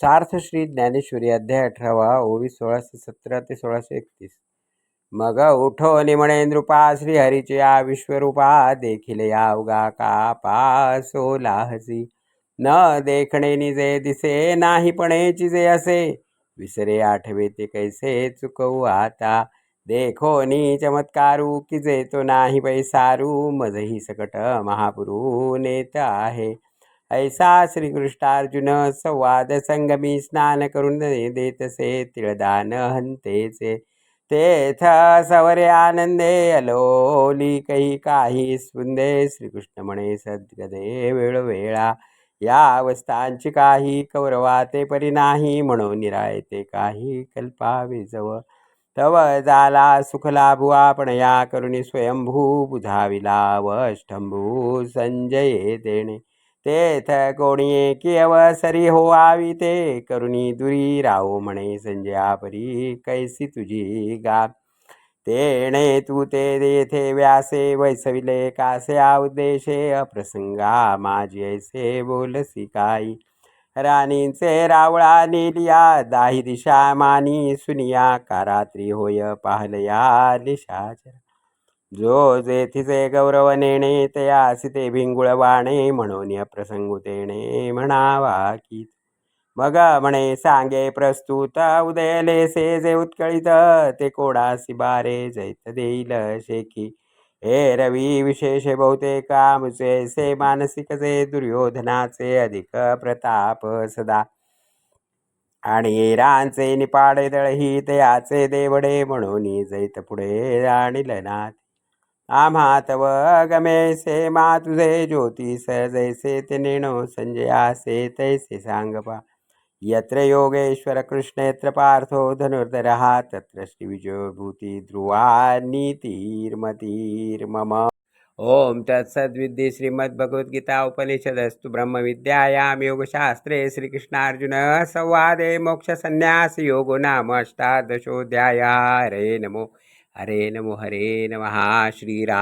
सार्थ श्री ज्ञानेश्वरी अध्याय अठरावा ओवीस सोळाशे सतरा ते सोळाशे एकतीस. मग उठो निमणे नृपा श्रीहरीचे या विश्वरूपा देखील या उगा का पासो लाहसी. न देखणे निजे दिसे नाही पणेची जे असे. विसरे आठवे ते कैसे चुकवू आता. देखो नी चमत्कारू की जे तो नाही पैसारू. मजही सकट महापुरू नेत आहे. ऐसा श्रीकृष्णार्जुन संवाद संगमी स्नान करून देतसे तिळदान हंतेचे तेथ सवरे आनंदे अलोली काही काही स्पुंदे श्रीकृष्ण म्हणे सद्गदे वेळोवेळा या अवस्थांची काही कौरवा ते परी नाही म्हणून निरायते काही कल्पावे जव तव जाला सुखला लाभू पण या करुणी स्वयंभू बुधाविला वष्टंभू संजये देणे. तेथ कोणी की अवसरी हो आवी ते. करुणी दुरी राहो म्हणे संजया परी कैसी तुझी गा. तेणे तू ते देथे व्यासे वैसविले कासे उद्देशे अप्रसंगा माझी ऐसे बोलसी काही राणींचे रावळा नेलिया दाही दिशा मानी सुनिया का रात्री होय पाहलया निशाचरा जो जेथिचे गौरव नेणे तयासी ते भिंगुळ वाणे म्हणून प्रसंगू तेणे म्हणावा की मग म्हणे सांगे प्रस्तुत उदयलेसे जे उत्कळित ते कोडासी बारे जैत देईल शेखी. हे रवी विशेष बहुतेक आमचे से मानसिक जे दुर्योधनाचे अधिक प्रताप सदा. आणि रांचे निपाडे दळही तयाचे देवडे म्हणून जैत पुढे आणिल नाथ. आम्हा तव गमेसे मा तुझे ज्योतिष जैसे ते नेणो संजयासे तैसे सांगपा। यत्र योगेश्वर कृष्ण यत्र पार्थो धनुर्धरहा तत्र श्रीविजयभूती ध्रुवा नीतिर्मतीर्मम ओम तत्सद्विद्ये श्रीमद्भगवद्गीता उपनिषदस्तु ब्रह्मविद्यायां योगशास्त्रे श्रीकृष्णार्जुन संवादे मोक्षसन्न्यासयोगो नाम अष्टादशोऽध्यायः हरे नमो। हरे नमो हरे नमः श्रीराम